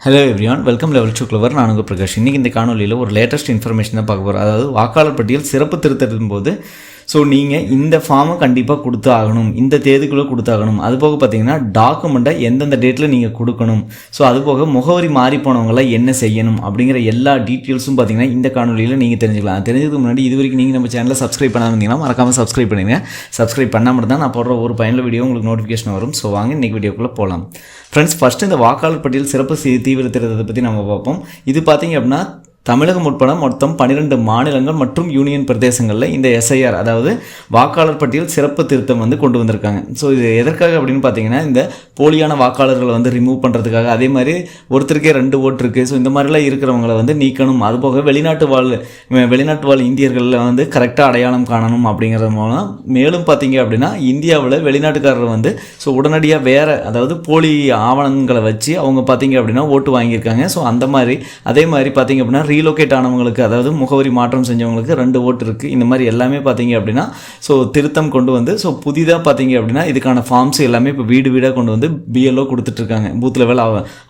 Hello everyone welcome level two clever நான் உங்கள் பிரகாஷ். இன்றைக்கி இந்த காணொலியில் ஒரு லேட்டஸ்ட் இன்ஃபர்மேஷன் தான் பார்க்க போகிறோம் அதாவது வாக்காளர் பட்டியல் சிறப்பு திருத்தத்தின் போது ஸோ நீங்கள் இந்த ஃபார்மை கண்டிப்பாக கொடுத்து ஆகணும் இந்த தேதிக்குள்ளே கொடுத்தாகணும். அது போக பார்த்தீங்கன்னா டாக்குமெண்ட்டை எந்தெந்த டேட்டில் நீங்கள் கொடுக்கணும். ஸோ அது போக முகவரி மாறி போனவங்களாம் என்ன செய்யணும் அப்படிங்கிற எல்லா டீட்டெயில்ஸும் பார்த்தீங்கன்னா இந்த காணொலியில் நீங்கள் தெரிஞ்சுக்கலாம். தெரிஞ்சதுக்கு முன்னாடி இது வரைக்கும் நீங்கள் நம்ம சேனலில் சப்ஸ்கிரைப் பண்ணாமல் இருந்தீங்கன்னா மறக்காமல் சப்ஸ்கிரைப் பண்ணுங்கள் சப்ஸ்கிரைப் பண்ணாமல் தான் நான் போடுற ஒரு பயனுள்ள வீடியோ உங்களுக்கு நோட்டிஃபிகேஷன் வரும். ஸோ வாங்க இன்றைக்கி வீடியோக்குள்ளே போகலாம் ஃப்ரெண்ட்ஸ் ஃபஸ்ட்டு இந்த வாக்காளர் பட்டியல் சிறப்பு தீவிர திருத்தத்தை பற்றி நம்ம பார்ப்போம். இது பார்த்தீங்க அப்படின்னா தமிழகம் உட்பட மொத்தம் பன்னிரெண்டு மாநிலங்கள் மற்றும் யூனியன் பிரதேசங்களில் இந்த எஸ்ஐஆர் அதாவது வாக்காளர் பட்டியல் சிறப்பு திருத்தம் வந்து கொண்டு வந்திருக்காங்க. ஸோ இது எதற்காக அப்படின்னு பார்த்தீங்கன்னா இந்த போலியான வாக்காளர்களை வந்து ரிமூவ் பண்ணுறதுக்காக அதே மாதிரி ஒருத்தருக்கே ரெண்டு ஓட்டு இருக்குது ஸோ இந்த மாதிரிலாம் இருக்கிறவங்கள வந்து நீக்கணும். அதுபோக வெளிநாட்டு வாழ் வெளிநாட்டு வாழ் இந்தியர்களில் வந்து கரெக்டாக அடையாளம் காணணும் அப்படிங்கிறது மூலம் மேலும் பார்த்தீங்க அப்படின்னா இந்தியாவில் வெளிநாட்டுக்காரர் வந்து ஸோ உடனடியாக வேறு அதாவது போலி ஆவணங்களை வச்சு அவங்க பார்த்தீங்க அப்படின்னா ஓட்டு வாங்கியிருக்காங்க. ஸோ அந்த மாதிரி அதே மாதிரி பார்த்தீங்க அப்படின்னா ரீலோகேட் ஆனவங்களுக்கு அதாவது முகவரி மாற்றம் செஞ்சவங்களுக்கு ரெண்டு ஓட்டு இருக்குது இந்த மாதிரி எல்லாமே பார்த்தீங்க அப்படின்னா ஸோ திருத்தம் கொண்டு வந்து ஸோ புதிதாக பார்த்தீங்க அப்படின்னா இதுக்கான ஃபார்ம்ஸ் எல்லாமே இப்போ வீடு வீடாக கொண்டு வந்து பிஎல்ஓ கொடுத்துட்ருக்காங்க பூத் லெவல்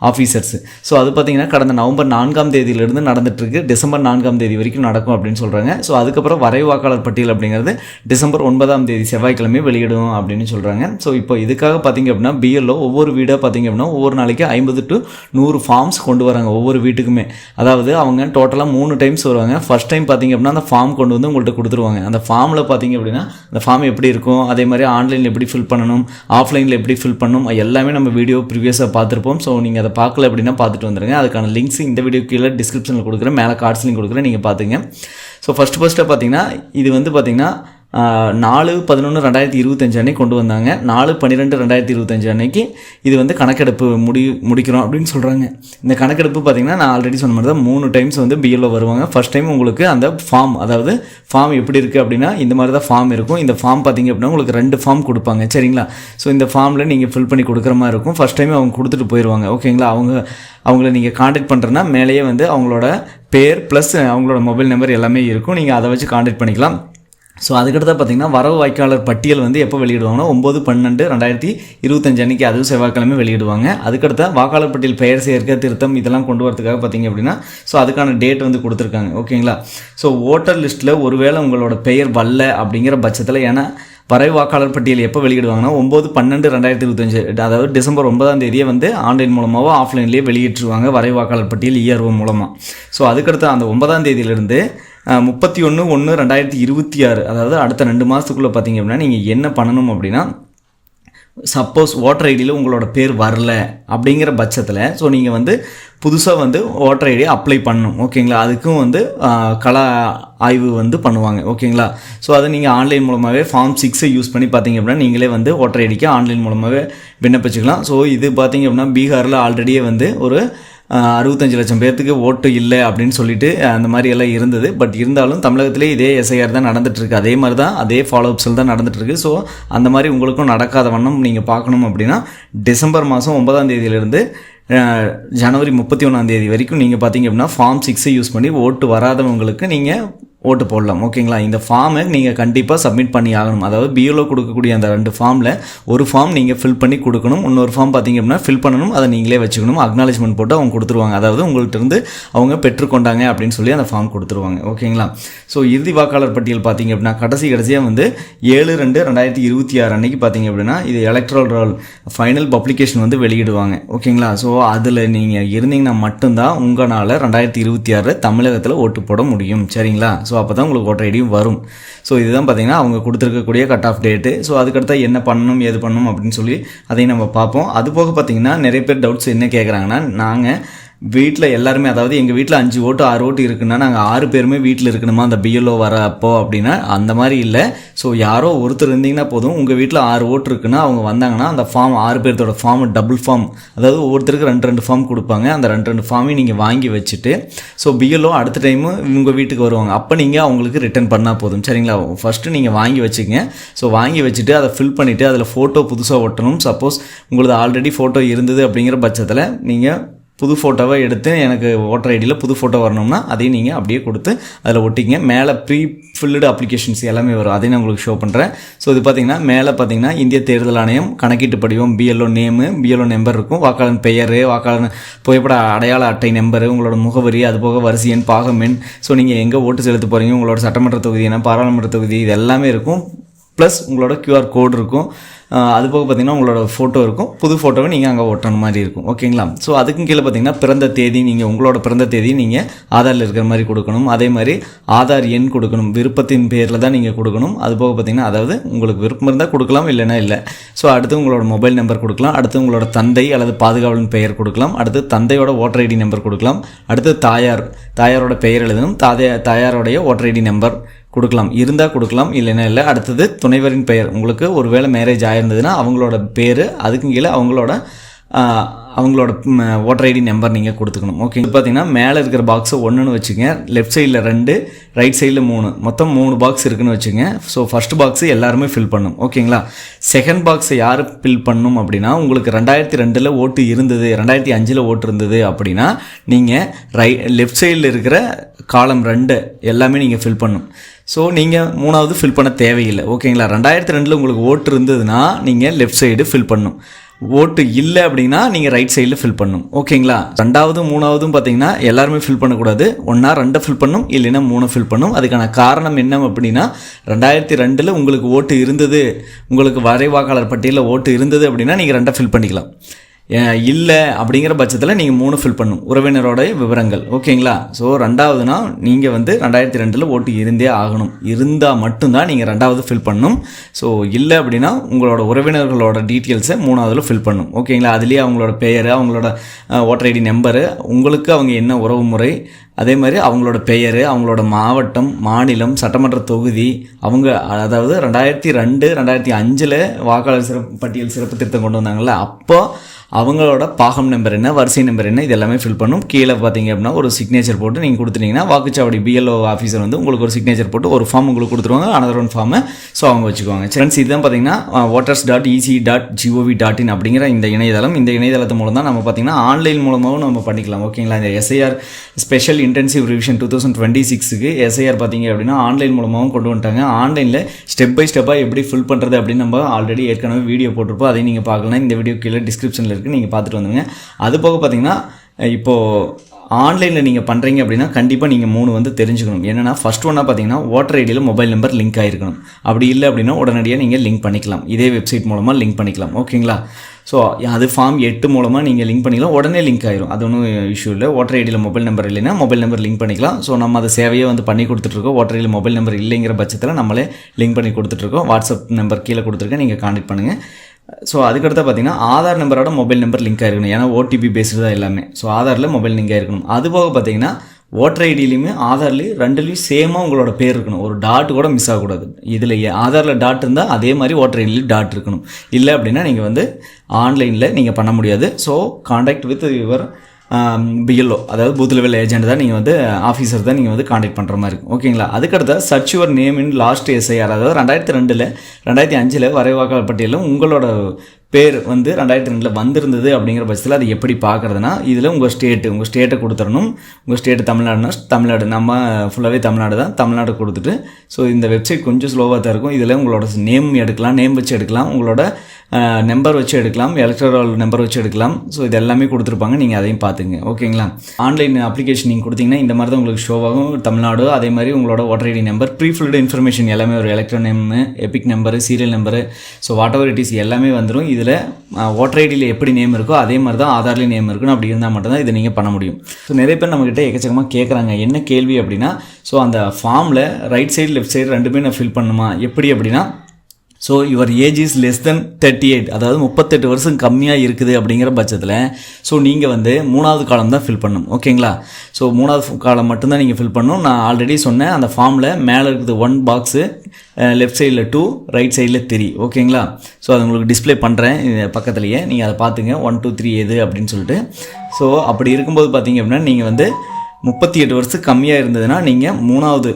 ஆஃபீஸர்ஸ் ஸோ அது பார்த்தீங்கன்னா கடந்த நவம்பர் நான்காம் தேதியிலிருந்து நடந்துட்டுருக்கு டிசம்பர் நான்காம் தேதி வரைக்கும் நடக்கும் அப்படின்னு சொல்கிறாங்க ஸோ அதுக்கப்புறம் வரை வாக்காளர் பட்டியல் அப்படிங்கிறது டிசம்பர் ஒன்பதாம் தேதி செவ்வாய்க்கிழமை வெளியிடும் அப்படின்னு சொல்கிறாங்க ஸோ இப்போ இதுக்காக பார்த்தீங்க அப்படின்னா பிஎல்ஓ ஒவ்வொரு வீடாக பார்த்தீங்க அப்படின்னா ஒவ்வொரு நாளைக்கு ஐம்பது டு நூறு ஃபார்ம்ஸ் கொண்டு வராங்க ஒவ்வொரு வீட்டுக்குமே. அதாவது அவங்க டோட்டலாக மூணு டைம்ஸ் வருவாங்க. ஃபர்ஸ்ட் டைம் பார்த்தீங்க அப்படின்னா அந்த ஃபார்ம் கொண்டு வந்து உங்கள்கிட்ட கொடுத்துருவாங்க. அந்த ஃபார்மில் பார்த்தீங்க அப்படின்னா அந்த ஃபார்ம் எப்படி இருக்கும் அதே மாதிரி ஆன்லைனில் எப்படி ஃபில் பண்ணணும் ஆஃப்லைனில் எப்படி ஃபில் பண்ணணும் எல்லாமே நம்ம வீடியோ ப்ரீவியஸாக பார்த்துருப்போம் ஸோ நீங்கள் அதை பார்க்கல அப்படின்னா பார்த்துட்டு வந்துருங்க. அதுக்கான லிங்க்ஸ் இந்த வீடியோ கீழே டிஸ்கிரிப்ஷனில் கொடுக்குறேன். மேலே கார்ட்ஸ்லையும் கொடுக்குறேன். நீங்கள் பார்த்துங்க ஸோ ஃபஸ்ட்டு ஃபஸ்ட்டாக பார்த்தீங்கன்னா இது வந்து பார்த்தீங்கன்னா நாலு பதினொன்று ரெண்டாயிரத்தி இருபத்தஞ்சு அன்னைக்கு கொண்டு வந்தாங்க. நாலு பன்னிரெண்டு ரெண்டாயிரத்தி இருபத்தஞ்சு அன்னைக்கு இது வந்து கணக்கெடுப்பு முடி முடிக்கிறோம் அப்படின்னு சொல்கிறாங்க இந்த கணக்கெடுப்பு பார்த்தீங்கன்னா நான் ஆல்ரெடி சொன்ன மாதிரி தான் மூணு டைம்ஸ் வந்து பிஎல்ஓ வருவாங்க. ஃபர்ஸ்ட் டைம் உங்களுக்கு அந்த ஃபார்ம் அதாவது ஃபார்ம் எப்படி இருக்குது அப்படின்னா இந்த மாதிரி தான் ஃபார்ம் இருக்கும். இந்த ஃபார்ம் பார்த்தீங்க அப்படின்னா உங்களுக்கு ரெண்டு ஃபார்ம் கொடுப்பாங்க. சரிங்களா? ஸோ இந்த ஃபார்மில் நீங்கள் ஃபில் பண்ணி கொடுக்குற மாதிரி இருக்கும். ஃபர்ஸ்ட் டைம் அவங்க கொடுத்துட்டு போயிடுவாங்க ஓகேங்களா அவங்க அவங்கள நீங்கள் காண்டாக்ட் பண்ணுறேன்னா மேலேயே வந்து அவங்களோட பேர் ப்ளஸ் அவங்களோட மொபைல் நம்பர் எல்லாமே இருக்கும். நீங்கள் அதை வச்சு காண்டாக்ட் பண்ணிக்கலாம். ஸோ அதுக்கடுத்து பார்த்தீங்கன்னா வரவு வாய்க்காளர் பட்டியல் வந்து எப்போ வெளியிடுவாங்கன்னா ஒம்பது பன்னெண்டு ரெண்டாயிரத்தி இருபத்தஞ்சு அன்னைக்கு அதுவும் செவ்வாய்க்கிழமை வெளியிடுவாங்க. அதுக்கடுத்து வாக்காளர் பட்டியல் பெயர் சேர்க்க திருத்தம் இதெல்லாம் கொண்டு வரதுக்காக பார்த்தீங்க அப்படின்னா ஸோ அதுக்கான டேட் வந்து கொடுத்துருக்காங்க. ஓகேங்களா ஸோ ஓட்டர் லிஸ்ட்டில் ஒருவேளை உங்களோட பெயர் வரல அப்படிங்கிற பட்சத்தில் ஏன்னா வரை வாக்காளர் பட்டியல் எப்போ வெளியிடுவாங்கன்னா ஒம்பது பன்னெண்டு ரெண்டாயிரத்தி இருபத்தஞ்சு அதாவது டிசம்பர் ஒன்பதாம் தேதியே வந்து ஆன்லைன் மூலமாகவோ ஆஃப்லைன்லேயே வெளியிட்டுருவாங்க வரை வாக்காளர் பட்டியல் இஆர்ஓ மூலமாக ஸோ அதுக்கடுத்து அந்த ஒன்பதாம் தேதியிலிருந்து முப்பத்தி ஒன்று ஒன்று ரெண்டாயிரத்தி இருபத்தி ஆறு அதாவது அடுத்த ரெண்டு மாதத்துக்குள்ளே பார்த்தீங்க அப்படின்னா நீங்கள் என்ன பண்ணணும் அப்படின்னா சப்போஸ் ஓட்டர் ஐடியில் உங்களோட பேர் வரல அப்படிங்கிற பட்சத்தில் ஸோ நீங்கள் வந்து புதுசாக வந்து ஓட்டர் ஐடியை அப்ளை பண்ணணும் ஓகேங்களா அதுக்கும் வந்து கலா ஆய்வு வந்து பண்ணுவாங்க ஓகேங்களா ஸோ அதை நீங்கள் ஆன்லைன் மூலமாகவே ஃபார்ம் சிக்ஸை யூஸ் பண்ணி பார்த்தீங்க அப்படின்னா நீங்களே வந்து ஓட்டர் ஐடிக்கு ஆன்லைன் மூலமாகவே விண்ணப்பிச்சுக்கலாம். ஸோ இது பார்த்தீங்க அப்படின்னா பீகாரில் ஆல்ரெடியே வந்து ஒரு அறுபத்தஞ்சு லட்சம் பேர்த்துக்கு ஓட்டு இல்லை அப்படின்னு சொல்லிட்டு அந்த மாதிரி எல்லாம் இருந்தது. பட் இருந்தாலும் தமிழகத்திலே இதே எஸ்ஐஆர் தான் நடந்துட்டு அதே மாதிரி தான் அதே ஃபாலோஅப்ஸில் தான் நடந்துட்டுருக்கு ஸோ அந்த மாதிரி உங்களுக்கும் நடக்காத வண்ணம் நீங்கள் பார்க்கணும் அப்படின்னா டிசம்பர் மாதம் ஒன்பதாம் தேதியிலிருந்து ஜனவரி முப்பத்தி ஒன்றாம் தேதி வரைக்கும் நீங்கள் பார்த்தீங்க அப்படின்னா ஃபார்ம் சிக்ஸை யூஸ் பண்ணி ஓட்டு வராதவங்களுக்கு நீங்கள் ஓட்டு போடலாம். ஓகேங்களா? இந்த ஃபார்மை நீங்கள் கண்டிப்பாக சப்மிட் பண்ணி ஆகணும். அதாவது பியூவில் கொடுக்கக்கூடிய அந்த ரெண்டு ஃபார்மில் ஒரு ஃபார்ம் நீங்கள் ஃபில் பண்ணி கொடுக்கணும். இன்னொரு ஃபார்ம் பார்த்தீங்க அப்படின்னா ஃபில் பண்ணணும். அதை நீங்களே வச்சுக்கணும். அக்னாலேஜ்மெண்ட் போட்டு அவங்க கொடுத்துருவாங்க. அதாவது உங்கள்கிட்ட இருந்து அவங்க பெற்றுக்கொண்டாங்க அப்படின்னு சொல்லி அந்த ஃபார்ம் கொடுத்துருவாங்க. ஓகேங்களா? ஸோ இறுதி வாக்காளர் பட்டியல் பார்த்தீங்க அப்படின்னா கடைசி கடைசியாக வந்து ஏழு ரெண்டு ரெண்டாயிரத்தி இருபத்தி ஆறு அன்னைக்கு பார்த்தீங்க அப்படின்னா இது எலக்ட்ரல் ரோல் ஃபைனல் பப்ளிகேஷன் வந்து வெளியிடுவாங்க. ஓகேங்களா? ஸோ அதில் நீங்கள் இருந்தீங்கன்னா மட்டும்தான் உங்களால் ரெண்டாயிரத்தி இருபத்தி ஆறு தமிழகத்தில் ஓட்டு போட முடியும். சரிங்களா? ஸோ அப்போ தான் உங்களுக்கு ஓட்டர் ஐடியும் வரும். ஸோ இதுதான் பார்த்தீங்கன்னா அவங்க கொடுத்துருக்கக்கூடிய கட் ஆஃப் டேட்டு ஸோ அதுக்கடுத்த என்ன பண்ணணும் ஏது பண்ணணும் அப்படின்னு சொல்லி அதையும் நம்ம பார்ப்போம். அது போக பார்த்தீங்கன்னா நிறைய பேர் டவுட்ஸ் என்ன கேட்குறாங்கன்னா நாங்கள் வீட்டில் எல்லாருமே அதாவது எங்கள் வீட்டில் அஞ்சு ஓட்டு ஆறு ஓட்டு இருக்குன்னா நாங்கள் ஆறு பேருமே வீட்டில் இருக்கணுமா? அந்த பிஎல்ஓ வர அப்போ அப்படின்னா அந்த மாதிரி இல்லை. ஸோ யாரோ ஒருத்தர் இருந்தீங்கன்னா போதும் உங்கள் வீட்டில் ஆறு ஓட்டு இருக்குன்னா அவங்க வந்தாங்கன்னா அந்த ஃபார்ம் ஆறு பேர்த்தோட ஃபார்ம் டபுள் ஃபார்ம் அதாவது ஒவ்வொருத்தருக்கு ரெண்டு ரெண்டு ஃபார்ம் கொடுப்பாங்க. அந்த ரெண்டு ரெண்டு ஃபார்மையும் நீங்கள் வாங்கி வச்சுட்டு ஸோ பிஎல்ஓ அடுத்த டைமு உங்கள் வீட்டுக்கு வருவாங்க. அப்போ நீங்கள் அவங்களுக்கு ரிட்டர்ன் பண்ணால் போதும். சரிங்களா? ஃபஸ்ட்டு நீங்கள் வாங்கி வச்சுக்கங்க. ஸோ வாங்கி வச்சுட்டு அதை ஃபில் பண்ணிவிட்டு அதில் ஃபோட்டோ புதுசாக ஒட்டணும். சப்போஸ் உங்களது ஆல்ரெடி ஃபோட்டோ இருந்தது அப்படிங்கிற பட்சத்தில் நீங்கள் புது ஃபோட்டோவை எடுத்து எனக்கு ஓட்டர் ஐடியில் புது ஃபோட்டோ வரணும்னா அதையும் நீங்கள் அப்படியே கொடுத்து அதில் ஒட்டிங்க மேலே ப்ரீ ஃபில்டு அப்ளிகேஷன்ஸ் எல்லாமே வரும். அதையும் நான் உங்களுக்கு ஷோ பண்ணுறேன் ஸோ இது பார்த்தீங்கன்னா மேலே பார்த்தீங்கன்னா இந்திய தேர்தல் ஆணையம் கணக்கீட்டு படிவம் பிஎல்ஓ நேமு பிஎல்ஓ நம்பர் இருக்கும். வாக்காளர் பெயர் வாக்காளர் புகைப்பட அடையாள அட்டை நம்பர் உங்களோட முகவரி அது போக வரிசை எண் பாகம் எண். ஸோ நீங்கள் எங்கே ஓட்டு செலுத்த போகிறீங்க உங்களோட சட்டமன்ற தொகுதி என்ன பாராளுமன்ற தொகுதி இது எல்லாமே இருக்கும். ப்ளஸ் உங்களோட க்யூஆர் கோடு இருக்கும். அது போக பார்த்தீங்கன்னா உங்களோட ஃபோட்டோ இருக்கும். புது ஃபோட்டோவை நீங்கள் அங்கே ஒட்டுற மாதிரி இருக்கும். ஓகேங்களா ஸோ அதுக்கும் கீழே பார்த்தீங்கன்னா பிறந்த தேதி நீங்கள் உங்களோட பிறந்த தேதி நீங்கள் ஆதாரில் இருக்கிற மாதிரி கொடுக்கணும். அதே மாதிரி ஆதார் எண் கொடுக்கணும். விருப்பத்தின் பேரில் தான் நீங்கள் கொடுக்கணும். அது போக பார்த்தீங்கன்னா அதாவது உங்களுக்கு விருப்பம் இருந்தால் கொடுக்கலாம் இல்லைன்னா இல்லை. ஸோ அடுத்து உங்களோட மொபைல் நம்பர் கொடுக்கலாம். அடுத்து உங்களோட தந்தை அல்லது பாதுகாவலன் பெயர் கொடுக்கலாம். அடுத்து தந்தையோட ஓட்டர் ஐடி நம்பர் கொடுக்கலாம். அடுத்து தாயார் தாயாரோட பெயர் எழுதணும். தாதைய தாயாரோடைய ஓட்டர் ஐடி நம்பர் கொடுக்கலாம். இருந்தால் கொடுக்கலாம் இல்லைன்னா இல்லை. அடுத்தது துணைவரின் பெயர். உங்களுக்கு ஒருவேளை மேரேஜ் ஆயிருந்ததுன்னா அவங்களோட பேர் அதுக்கும் கீழே அவங்களோட அவங்களோட ஓட்டர் ஐடி நம்பர் நீங்கள் கொடுத்துக்கணும். ஓகே இது பார்த்தீங்கன்னா மேலே இருக்கிற பாக்ஸை ஒன்றுன்னு வச்சுங்க. லெஃப்ட் சைடில் ரெண்டு ரைட் சைடில் மூணு. மொத்தம் மூணு பாக்ஸ் இருக்குன்னு வச்சுங்க. ஸோ ஃபர்ஸ்ட் பாக்ஸ் எல்லாருமே ஃபில் பண்ணும். ஓகேங்களா செகண்ட் பாக்ஸை யார் ஃபில் பண்ணும் அப்படின்னா உங்களுக்கு ரெண்டாயிரத்தி ரெண்டில் ஓட்டு இருந்தது ரெண்டாயிரத்தி அஞ்சில் ஓட்டு இருந்தது அப்படின்னா நீங்கள் ரை லெஃப்ட் சைடில் இருக்கிற காலம் ரெண்டு எல்லாமே நீங்கள் ஃபில் பண்ணும். ஸோ நீங்கள் மூணாவது ஃபில் பண்ண தேவையில்லை. ஓகேங்களா ரெண்டாயிரத்தி ரெண்டில் உங்களுக்கு ஓட்டு இருந்ததுன்னா நீங்கள் லெஃப்ட் சைடு ஃபில் பண்ணும். ஓட்டு இல்லை அப்படின்னா நீங்கள் ரைட் சைடில் ஃபில் பண்ணும். ஓகேங்களா ரெண்டாவதும் மூணாவதும் பார்த்தீங்கன்னா எல்லாருமே ஃபில் பண்ணக்கூடாது. ஒன்றா ரெண்டை ஃபில் பண்ணும். இல்லைன்னா மூணை ஃபில் பண்ணும். அதுக்கான காரணம் என்ன அப்படின்னா ரெண்டாயிரத்தி ரெண்டில் உங்களுக்கு ஓட்டு இருந்தது உங்களுக்கு வரைவாக்காளர் பட்டியலில் ஓட்டு இருந்தது அப்படின்னா நீங்கள் ரெண்டை ஃபில் பண்ணிக்கலாம். இல்லை அப்படிங்கிற பட்சத்தில் நீங்கள் மூணு ஃபில் பண்ணும். உறவினரோடைய விவரங்கள். ஓகேங்களா? ஸோ ரெண்டாவதுனா நீங்கள் வந்து ரெண்டாயிரத்தி ரெண்டில் ஓட்டு இருந்தே ஆகணும். இருந்தால் மட்டும்தான் நீங்கள் ரெண்டாவது ஃபில் பண்ணும். ஸோ இல்லை அப்படின்னா உங்களோட உறவினர்களோட டீட்டெயில்ஸை மூணாவதில் ஃபில் பண்ணும். ஓகேங்களா? அதுலேயே அவங்களோட பெயர் அவங்களோட ஓட்டர் ஐடி நம்பரு உங்களுக்கு அவங்க என்ன உறவு முறை அதே மாதிரி அவங்களோட பெயர் அவங்களோட மாவட்டம் மாநிலம் சட்டமன்ற தொகுதி அவங்க அதாவது ரெண்டாயிரத்தி ரெண்டு ரெண்டாயிரத்தி அஞ்சில் வாக்காளர் சிறப்பு பட்டியல் சிறப்பு திருத்தம் கொண்டு வந்தாங்கள்ல அப்போ அவங்களோட பாகம் நம்பர் என்ன வரிசை நம்பர் என்ன இது எல்லாமே ஃபில் பண்ணும். கீழே பார்த்தீங்க அப்படின்னா ஒரு சிக்னேச்சர் போட்டு நீங்கள் கொடுத்துட்டீங்கன்னா வாக்குச்சாவடி பிஎல்ஓ ஆஃபீஸர் வந்து உங்களுக்கு ஒரு சிக்னேச்சர் போட்டு ஒரு ஃபார்ம் உங்களுக்கு கொடுத்துருவாங்க. அனதர் ஒன் ஃபார்மை ஸோ அவங்க வச்சுக்குவாங்க. ஃப்ரெண்ட்ஸ் இதுதான் பார்த்தீங்கன்னா voters dot ECI dot G O V dot in அப்படிங்கிற இந்த இணையதளம். இந்த இணையதளத்து மூலம் தான் நம்ம பார்த்தீங்கன்னா ஆன்லைன் மூலமாகவும் நம்ம பண்ணிக்கலாம். ஓகேங்களா? இந்த SIR special intensive revision two thousand twenty சிக்ஸுக்கு எஸ்ஐஆர் பார்த்தீங்க அப்படின்னா ஆன்லைன் மூலமாகவும் கொண்டு வந்துட்டாங்க. ஆன்லைனில் ஸ்டெப் பை ஸ்டெப்பாக எப்படி ஃபில் பண்ணுறது அப்படின்னு நம்ம ஆல்ரெடி ஏற்கனவே வீடியோ போட்டிருப்போம். அதையும் நீங்கள் பார்க்கலாம். இந்த வீடியோ கீழே டிஸ்கிரிப்ஷனில் இருக்குது நீங்கள் பார்த்துட்டு வந்துங்க அது போக பார்த்தீங்கன்னா இப்போது ஆன்லைனில் நீங்கள் பண்ணுறீங்க அப்படின்னா கண்டிப்பாக நீங்கள் மூணு வந்து தெரிஞ்சுக்கணும். என்னென்னா ஃபர்ஸ்ட் ஒன்றா பார்த்தீங்கன்னா ஓட்டர் ஐடியில் மொபைல் நம்பர் லிங்க் ஆகிருக்கணும் அப்படி இல்லை அப்படின்னா உடனடியாக நீங்கள் லிங்க் பண்ணிக்கலாம். இதே வெப்சைட் மூலமாக லிங்க் பண்ணிக்கலாம். ஓகேங்களா ஸோ அது ஃபார்ம் எட்டு மூலமாக நீங்கள் லிங்க் பண்ணிக்கலாம். உடனே லிங்க் ஆயிரும். அது ஒன்றும் இஷ்யூ இல்லை. ஓட்டர் ஐடியில் மொபைல் நம்பர் இல்லைன்னா மொபைல் நம்பர் லிங்க் பண்ணிக்கலாம். ஸோ நம்ம அதை சேவையை வந்து பண்ணி கொடுத்துட்ருக்கோம் ஓட்டர் ஐடியில் மொபைல் நம்பர் இல்லைங்கிற பட்சத்தில் நம்மளே லிங்க் பண்ணி கொடுத்துட்ருக்கோம் வாட்ஸ்அப் நம்பர் கீழே கொடுத்துருக்கேன். நீங்கள் காண்டாக்ட் பண்ணுங்கள் ஸோ அதுக்கடுத்து பார்த்தீங்கன்னா ஆதார் நம்பரோட மொபைல் நம்பர் லிங்க் ஆயிருக்கணும். ஏன்னா ஓடிபி பேஸ்டு தான் எல்லாமே. ஸோ ஆதாரில் மொபைல் லிங்க் ஆயிருக்கணும். அது போக பார்த்தீங்கன்னா ஓட்டர் ஐடியிலையுமே ஆதார்லேயும் ரெண்டுலேயும் சேமாக உங்களோட பேர் இருக்கணும். ஒரு டாட் கூட மிஸ் ஆகக்கூடாது. இதில் ஆதாரில் டாட் இருந்தால் அதே மாதிரி ஓட்டர் ஐடியிலையும் டாட் இருக்கணும். இல்லை அப்படின்னா நீங்கள் வந்து ஆன்லைனில் நீங்கள் பண்ண முடியாது. So contact with your BLO அதாவது பூத் லெவல் ஏஜென்ட் தான் நீங்கள் வந்து ஆஃபீஸர் தான் நீங்கள் வந்து காண்டாக்ட் பண்ணுற மாதிரி இருக்கும். ஓகேங்களா? அதுக்கடுத்த search your name in last SIR அதாவது ரெண்டாயிரத்தி ரெண்டில் ரெண்டாயிரத்தி அஞ்சில் வரைவாக்காளர் பட்டியலில் உங்களோட பேர் வந்து ரெண்டாயிரத்தி ரெண்டில் வந்திருந்தது அப்படிங்கிற பட்சத்தில் அது எப்படி பார்க்குறதுனா இதில் உங்கள் ஸ்டேட்டு உங்கள் ஸ்டேட்டை கொடுத்துடணும். உங்கள் ஸ்டேட்டு தமிழ்நாடுனா தமிழ்நாடு நம்ம ஃபுல்லாகவே தமிழ்நாடு தான் தமிழ்நாடு கொடுத்துட்டு ஸோ இந்த வெப்சைட் கொஞ்சம் ஸ்லோவாக தான் இருக்கும். இதில் உங்களோட நேம் எடுக்கலாம் நேம் வச்சு எடுக்கலாம். உங்களோட நம்பர் வச்சு எடுக்கலாம். எலக்ட்ரல் நம்பர் வச்சு எடுக்கலாம். ஸோ இது எல்லாமே கொடுத்துருப்பாங்க. நீங்கள் அதையும் பார்த்துங்க ஓகேங்களா ஆன்லைன் அப்ளிகேஷன் நீங்கள் கொடுத்தீங்கன்னா இந்த மாதிரி தான் உங்களுக்கு ஷோ ஆகும். தமிழ்நாடு அதே மாதிரி உங்களோட voter ID number prefilled information எல்லாமே ஒரு elector name EPIC number serial number so whatever it is எல்லாமே வந்துடும் இதில் ஓட்டர் ஐடியில் எப்படி நேம் இருக்கோ அதே மாதிரி தான் ஆதார்லேயும் நேம் இருக்கணும். அப்படி இருந்தால் மட்டும்தான் இதை நீங்கள் பண்ண முடியும். ஸோ நிறைய பேர் நம்மக்கிட்ட எக்கச்சக்கமாக கேட்குறாங்க என்ன கேள்வி அப்படின்னா ஸோ அந்த ஃபார்மில் ரைட் சைடு லெஃப்ட் சைடு ரெண்டுமே நான் ஃபில் பண்ணுமா எப்படி அப்படின்னா so your age is less than thirty eight அதாவது முப்பத்தெட்டு வருஷம் கம்மியாக இருக்குது அப்படிங்கிற பட்சத்தில் ஸோ நீங்கள் வந்து மூணாவது காலம் தான் ஃபில் பண்ணணும். ஓகேங்களா ஸோ மூணாவது காலம் மட்டும்தான் நீங்கள் ஃபில் பண்ணணும். நான் ஆல்ரெடி சொன்னேன் அந்த ஃபார்மில் மேலே இருக்குது ஒன் பாக்ஸு லெஃப்ட் சைடில் டூ ரைட் சைடில் த்ரீ ஓகேங்களா ஸோ அது உங்களுக்கு டிஸ்பிளே பண்ணுறேன் பக்கத்துலேயே. நீங்கள் அதை பார்த்துங்க ஒன் டூ த்ரீ எது அப்படின்னு சொல்லிட்டு. ஸோ அப்படி இருக்கும்போது பார்த்தீங்க அப்படின்னா நீங்கள் வந்து முப்பத்தி எட்டு வருஷம் கம்மியாக இருந்ததுன்னா நீங்கள் மூணாவது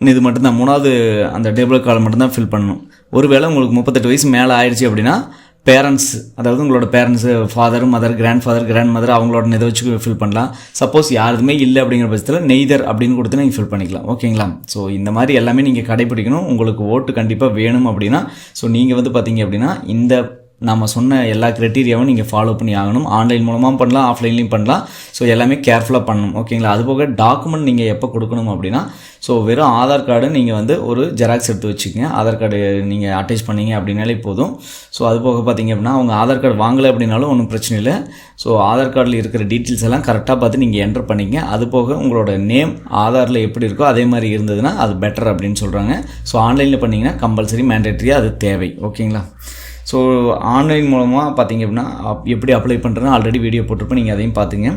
இது மட்டும்தான் மூணாவது அந்த டேபிள் காலம் மட்டும்தான் ஃபில் பண்ணணும். ஒருவேளை உங்களுக்கு முப்பத்தெட்டு வயசு மேலே ஆயிடுச்சு அப்படின்னா பேரண்ட்ஸ் அதாவது உங்களோட parents father mother grand father grand mother அவங்களோட இதை வச்சு ஃபில் பண்ணலாம். சப்போஸ் யாருமே இல்லை அப்படிங்கிற பட்சத்தில் நெய்தர் அப்படின்னு கொடுத்து நீங்கள் ஃபில் பண்ணிக்கலாம். ஓகேங்களா ஸோ இந்த மாதிரி எல்லாமே நீங்கள் கடைப்பிடிக்கணும் உங்களுக்கு ஓட்டு கண்டிப்பாக வேணும் அப்படின்னா ஸோ நீங்கள் வந்து பார்த்தீங்க அப்படின்னா இந்த நம்ம சொன்ன எல்லா க்ரைட்டீரியாவும் நீங்கள் ஃபாலோ பண்ணி ஆகணும். ஆன்லைன் மூலமாக பண்ணலாம் ஆஃப்லைன்லேயும் பண்ணலாம். ஸோ எல்லாமே கேர்ஃபுல்லாக பண்ணணும். ஓகேங்களா அதுபோக டாக்குமெண்ட் நீங்கள் எப்போ கொடுக்கணும் அப்படின்னா ஸோ வெறும் ஆதார் கார்டு நீங்கள் வந்து ஒரு ஜெராக்ஸ் எடுத்து வச்சுக்கோங்க. ஆதார் கார்டு நீங்கள் அட்டாச் பண்ணீங்க அப்படின்னாலே போதும். ஸோ அது போக பார்த்தீங்க அப்படின்னா அவங்க ஆதார் கார்டு வாங்கலை அப்படின்னாலும் ஒன்றும் பிரச்சனை இல்லை. ஸோ ஆதார் கார்டில் இருக்கிற டீட்டெயில்ஸ் எல்லாம் கரெக்டாக பார்த்து நீங்கள் என்டர் பண்ணிங்க அது போக உங்களோட நேம் ஆதாரில் எப்படி இருக்கோ அதே மாதிரி இருந்ததுன்னா அது பெட்டர் அப்படின்னு சொல்கிறாங்க ஸோ ஆன்லைனில் பண்ணிங்கன்னா கம்பல்சரி மேண்டேட்ரியாக அது தேவை. ஓகேங்களா ஸோ ஆன்லைன் மூலமாக பார்த்தீங்க அப்படின்னா அப்- எப்படி அப்ளை பண்ணுறதுன்னு ஆல்ரெடி வீடியோ போட்டிருப்போம். நீங்கள் அதையும் பார்த்துங்க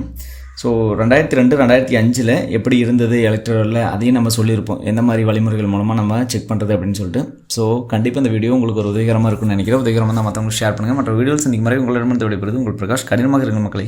ஸோ ரெண்டாயிரத்தி ரெண்டு ரெண்டாயிரத்தி அஞ்சில் எப்படி இருந்தது எலக்ட்ரலில் அதையும் நம்ம சொல்லியிருப்போம். எந்த மாதிரி வழிமுறைகள் மூலமாக நம்ம செக் பண்ணுறது அப்படின்னு சொல்லிட்டு. ஸோ கண்டிப்பாக இந்த வீடியோ உங்களுக்கு ஒரு உதவிகரமாக இருக்கும்னு நினைக்கிறேன். உதவிகரமாக தான் மற்றவங்களுக்கு ஷேர் பண்ணுங்கள் மற்ற வீடியோஸ் இன்றைக்கு மாதிரி உங்களிடமிருந்து விடைபெறுது உங்கள் பிரகாஷ். கடினமாக இருக்கிற மக்களை.